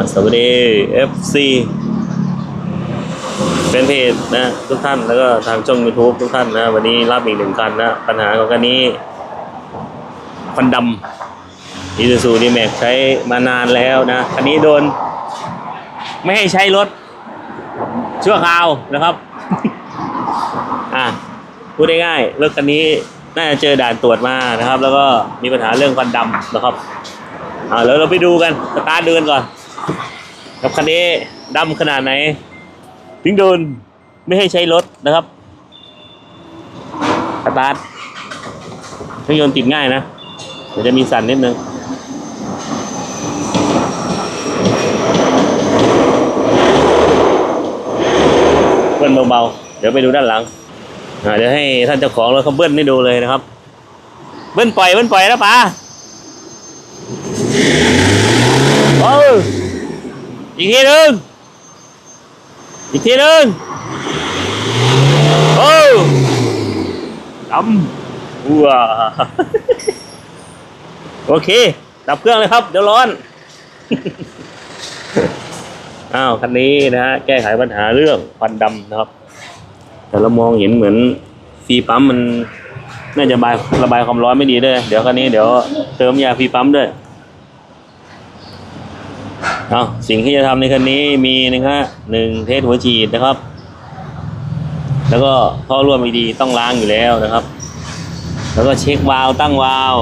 สวัสดี FC เป็นเพจนะทุกท่านแล้วก็ทางช่อง YouTube ทุกท่านนะวันนี้รับอีกหนึ่งคันนะปัญหาของคันนี้ควันดำอีซูซูดีแม็กใช้มานานแล้วนะคันนี้โดน ไม่ให้ใช้รถ ชั่วคราวนะครับ อะพูดง่ายๆรถคันนี้น่าจะเจอด่านตรวจมานะครับ แล้วก็มีปัญหาเรื่องควันดำนะครับอ่าแล้วเราไปดูกันสตาร์ทเดินก่อน กับคันนี้ดำขนาดไหน ถึงโดนไม่ให้ใช้รถนะครับสตาร์ทเครื่องยนต์ติดง่ายนะเดี๋ยวจะมีสั่นนิดนึงเบิ้ลเบาๆเดี๋ยวไปดูด้านหลังเดี๋ยวให้ท่านเจ้าของรถเขาเบิ้ลให้ดูเลยนะครับ เบิ้ลปล่อยเบิ้ลปล่อยนะป๋า เออ อีกทีหนึ่งอีกทีหนึ่งโอ้ดำวัวโอเค ดับเครื่องเลยครับ เดี๋ยวร้อน อ้าวคันนี้นะฮะ แก้ไขปัญหาเรื่องควันดำนะครับ แต่เรามองเห็นเหมือนฟีปั๊มมันน่าจะระบายระบายความร้อนไม่ดีด้วย เดี๋ยวคันนี้เดี๋ยวเติมยาฟีปั๊มด้วย เอาสิ่งที่จะทำในคันนี้มีนะฮะหนึ่งเทสหัวฉีดนะครับ แล้วก็ท่อร่วมดีต้องล้างอยู่แล้วนะครับ แล้วก็เช็ควาล์วตั้งวาล์ว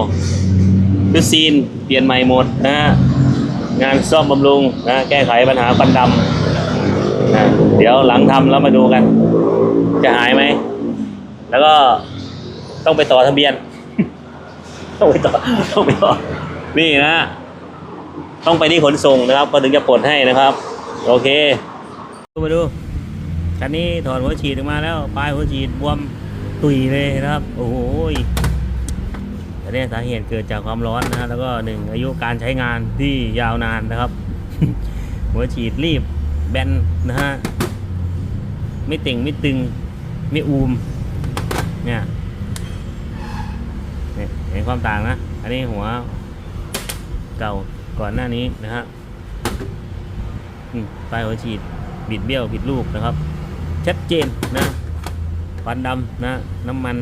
ฟิซีนเปลี่ยนใหม่หมดนะฮะงานซ่อมบำรุงนะแก้ไขปัญหาควันดำนะเดี๋ยวหลังทำแล้วมาดูกัน จะหายไหม แล้วก็ต้องไปต่อทะเบียน ต้องไปต่อต้องไปต่อนี่นะ ต้องไปที่ขนส่งนะครับ ก็ถึงจะปลดให้นะครับ โอเคดูมาดูคันนี้ถอดหัวฉีดออกมาแล้วปลายหัวฉีดบวมตุยเลยนะครับ โอ้โหยอันนี้สาเหตุเกิดจากความร้อนนะฮะแล้วก็หนึ่งอายุการใช้งานที่ยาวนานนะครับ หัวฉีดรีบแบนนะฮะไม่เต่งไม่ตึงไม่อูมเนี่ยเห็นความต่างนะ อันนี้หัวเก่า ก่อนหน้านี้นะฮะปลายหัวฉีดบิดเบี้ยวผิดรูปนะครับ ชัดเจนนะควันดำนะน้ำมัน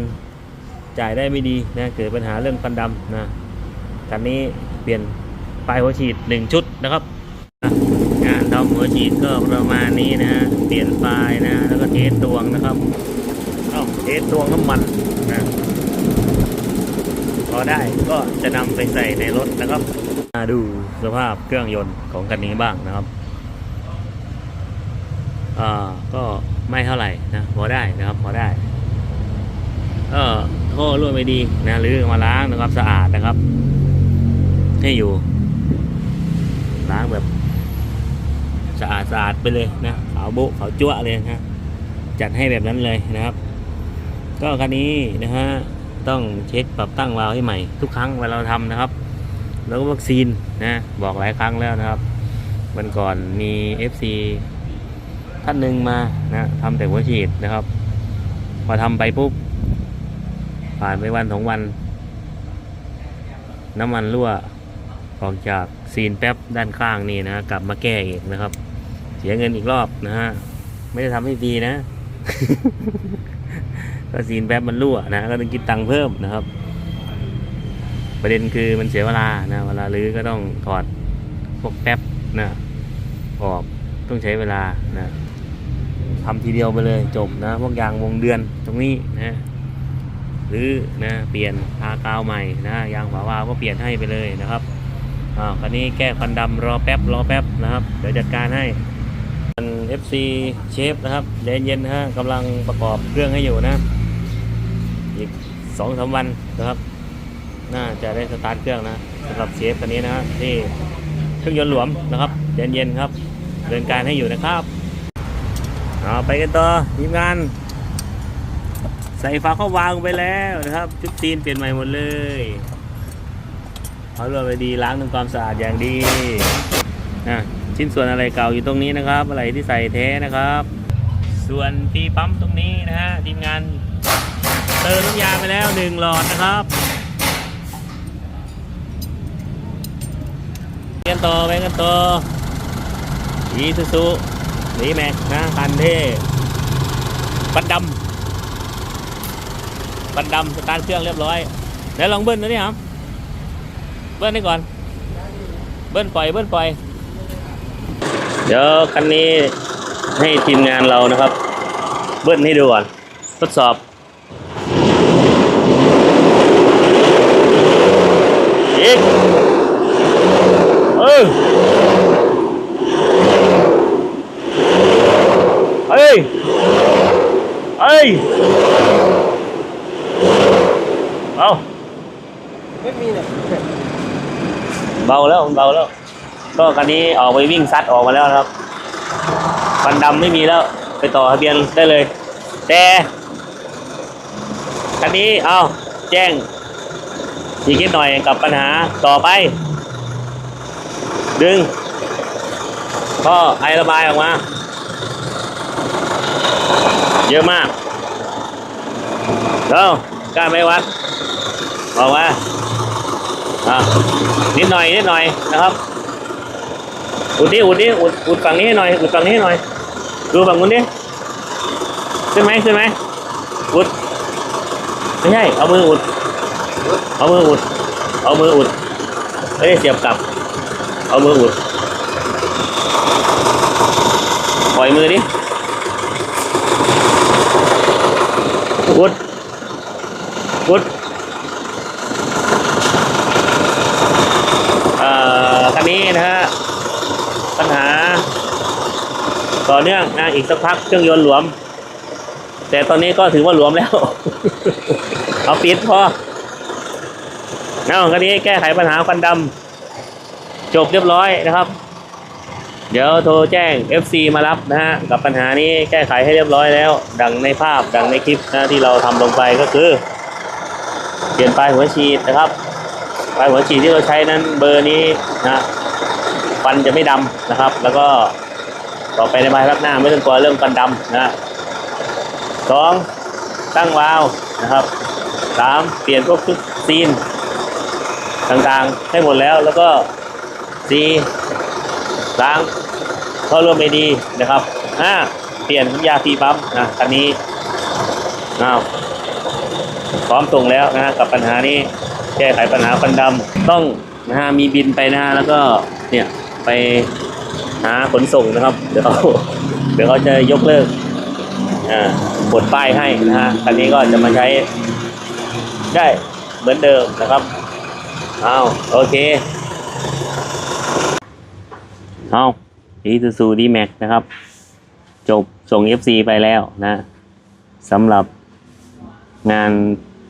จ่ายได้ไม่ดีนะเกิดปัญหาเรื่องควันดำนะคันนี้เปลี่ยนปลายหัวฉีดหนึ่งชุดนะครับงานทำหัวฉีดก็ประมาณนี้นะเปลี่ยนปลายนะแล้วก็เทสดวงนะครับเอ้าเทสดวงน้ำมันนะพอได้ก็จะนำไปใส่ในรถนะครับ ดูสภาพเครื่องยนต์ของคันนี้บ้างนะครับ อ่า ก็ไม่เท่าไหร่นะพอได้นะครับพอได้ก็ท่อรั่วไม่ดีนะหรือมาล้างนะครับสะอาดนะครับ ให้อยู่ ล้างแบบสะอาดสะอาดไปเลยนะขาวโบขาวจั่วเลยนะจัดให้แบบนั้นเลยนะครับ ก็คันนี้นะฮะต้องเช็คปรับตั้งวาล์วให้ใหม่ทุกครั้งเวลาเราทำนะครับ แล้วก็วัคซีนนะบอกหลายครั้งแล้วนะครับวันก่อนมี FC ท่านหนึ่งมานะทำแต่หัวฉีดนะครับพอทำไปปุ๊บผ่านไปวันสองวัน น้ำมันรั่วออกจากซีนแป๊บด้านข้างนี่นะกลับมาแก้อีกนะครับ เสียเงินอีกรอบนะฮะไม่ได้ทำให้ดีนะก็ซีนแป๊บมันรั่วนะก็ต้องคิดตังค์เพิ่มนะครับ ประเด็นคือมันเสียเวลานะเวลาลื้อก็ต้องถอดพวกแป๊บนะออกต้องใช้เวลานะทำทีเดียวไปเลยจบนะพวกยางวงเดือนตรงนี้นะหรือนะเปลี่ยนทากาวใหม่นะยางฝาวาวก็เปลี่ยนให้ไปเลยนะครับอ่าคันนี้แก้ควันดำรอแป๊บรอแป๊บนะครับเดี๋ยวจัดการให้ FC เชฟนะครับเย็นเย็นฮะกำลังประกอบเครื่องให้อยู่นะอีกสองสามวันนะครับ น่าจะได้สตาร์ทเครื่องนะสำหรับเชฟคันนี้นะฮะที่เครื่องยนต์หลวมนะครับเย็นๆครับ เดินการให้อยู่นะครับเอาไปกันต่อทีมงาน ใส่ฝาเข้าวางไปแล้วนะครับชุดซีนเปลี่ยนใหม่หมดเลยเอาเรือไปดีล้างทำความสะอาดอย่างดีนะชิ้นส่วนอะไรเก่าอยู่ตรงนี้นะครับ อะไรที่ใส่แท้นะครับ ส่วนที่ปั๊มตรงนี้นะฮะทีมงานเติมน้ำยาไปแล้วหนึ่งหลอดนะครับไป กันต่อไปกันต่ออีซูซูนี่แม็กนะคันเท่บันดำบันดำสตาร์ทเครื่องเรียบร้อยเดี๋ยวลองเบิ้ลดูนี่ครับเบิ้ลนี่ก่อน เบิ้ลปล่อย เบิ้ลปล่อย เดี๋ยวคันนี้ให้ทีมงานเรานะครับ เบิ้ลให้ดูก่อน ทดสอบอีก เออเฮ้ยเฮ้ย เอาไม่มีเนี่ยเบาแล้วเบาแล้ว ก็คันนี้ออกไปวิ่งซัดออกมาแล้วนะครับฟันดำไม่มีแล้ว ไปต่อทะเบียนได้เลย แต่คันนี้เอาแจ้งอีกนิดหน่อยกับปัญหาต่อไป ดึงก็ไอระบายออกมา เยอะมากแล้วกล้าไหมวัดบอกว่าอะนิดหน่อยนิดหน่อยนะครับ อุดดิอุดดิอุดอุดฝั่งนี้ให้หน่อยอุดฝั่งนี้ให้หน่อย ดูฝั่งนู้นดิขึ้นไหมขึ้นไหมอุดไม่ใช่เอามืออุด เอามืออุด เอามืออุดไม่ได้เสียบกลับ เอามืออุดปล่อยมือดิอุดอุดเอ่อคันนี้นะฮะ ปัญหา ต่อเนื่องนะอีกสักพักเครื่องยนต์หลวม แต่ตอนนี้ก็ถือว่าหลวมแล้ว เอาปิดพอเอาคราวนี้แก้ไขปัญหาควันดำ จบเรียบร้อยนะครับ เดี๋ยวโทรแจ้ง FC มารับนะฮะกับปัญหานี้แก้ไขให้เรียบร้อยแล้ว ดังในภาพดังในคลิปนะที่เราทำลงไปก็คือ เปลี่ยนปลายหัวฉีดนะครับปลายหัวฉีดที่เราใช้นั้นเบอร์นี้นะฟันจะไม่ดำนะครับ แล้วก็ต่อไปในภายภาคหน้าไม่ต้องกลัวเรื่องฟันดำนะสองตั้งวาล์วนะครับสามเปลี่ยนพวกชุดซีนต่างๆ ให้หมดแล้วแล้วก็ สีล้างเข้าร่วมไม่ดีนะครับห้าเปลี่ยนน้ำยาฟีปั๊มนะคันนี้อ้าวพร้อมส่งแล้วนะกับปัญหานี้แก้ไขปัญหาฟันดำต้องนะฮะมีบินไปนะฮะแล้วก็เนี่ยไปหาขนส่งนะครับ เดี๋ยวเขาเดี๋ยวเขาจะยกเลิกอ่าบดป้ายให้นะฮะคันนี้ก็จะมาใช้ได้เหมือนเดิมนะครับเอาวโอเค เอาอีซูซูดีแม็กนะครับ จบส่ง FC ไปแล้วนะสำหรับงาน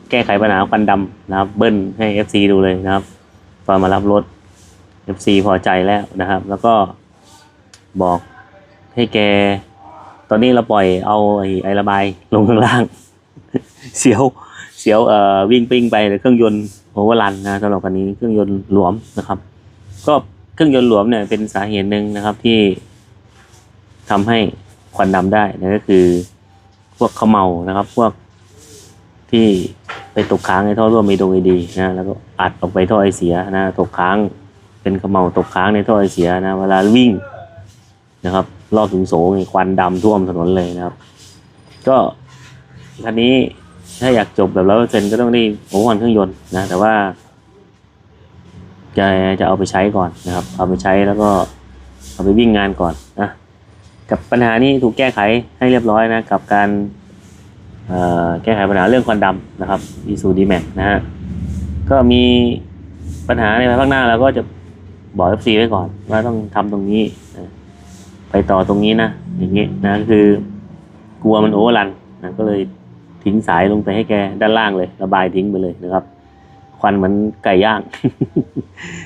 แก้ไขปัญหาควันดำนะครับ เบิ้ลให้ FC ดูเลยนะครับตอนมารับรถ FC พอใจแล้วนะครับ แล้วก็บอกให้แก ตอนนี้เราปล่อยเอาไอ้ไอระบายลงข้างล่าง เสียวเสียวเอ่อวิ่งปิ้งไปเลยเครื่องยนต์โอเวอร์รันนะสำหรับคันนี้เครื่องยนต์หลวมนะครับ ก็ เครื่องยนต์หลวมเนี่ยเป็นสาเหตุหนึ่งนะครับที่ทำให้ควันดำได้นั่นก็คือพวกเขมเมานะครับ พวกที่ไปตกค้างในท่อร่วมไอดงไอดีนะแล้วก็อัดออกไปท่อไอเสียนะตกค้างเป็นเขมเมาตกค้างในท่อไอเสียนะเวลาวิ่งนะครับ รอบสูงโสงควันดำท่วมถนนเลยนะครับ ก็คันนี้ถ้าอยากจบแบบร้อยเปอร์เซ็นก็ต้องได้โอ้วันเครื่องยนต์นะแต่ว่า จะจะเอาไปใช้ก่อนนะครับ เอาไปใช้แล้วก็เอาไปวิ่งงานก่อนนะกับปัญหานี้ถูกแก้ไขให้เรียบร้อยนะกับการแก้ไขปัญหาเรื่องควันดำนะครับ i s u d m a x นะฮะก็มีปัญหาในภายภาคหน้าเราก็จะบอก FC ไว้ก่อนว่าต้องทำตรงนี้นะไปต่อตรงนี้นะ อย่างนี้ยนะคือกลัวมันโอเวอร์รันนะก็เลยทิ้งสายลงไปให้แกด้านล่างเลย ระบายทิ้งไปเลยนะครับ ควันเหมือนไก่ย่าง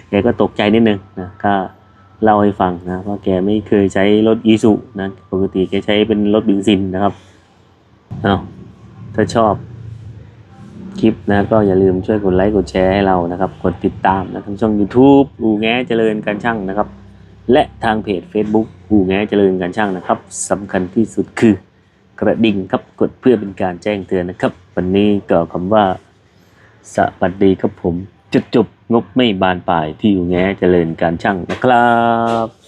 แกก็ตกใจนิดนึงนะก็เล่าให้ฟังนะเพราะแกไม่เคยใช้รถอีซูนะปกติแกใช้เป็นรถเบนซินนะครับเอาถ้าชอบคลิปนะก็อย่าลืมช่วยกดไลค์กดแชร์ให้เรานะครับ กดติดตามนะทั้งช่อง YouTube อูแงเจริญการช่างนะครับ และทางเพจ Facebook อูแงเจริญการช่างนะครับสำคัญที่สุดคือกระดิ่งครับกดเพื่อเป็นการแจ้งเตือนนะครับ วันนี้ก็คำว่าสวัสดีครับผม จุดจบงบไม่บานปลายที่อยู่แง้เจริญการช่างนะครับ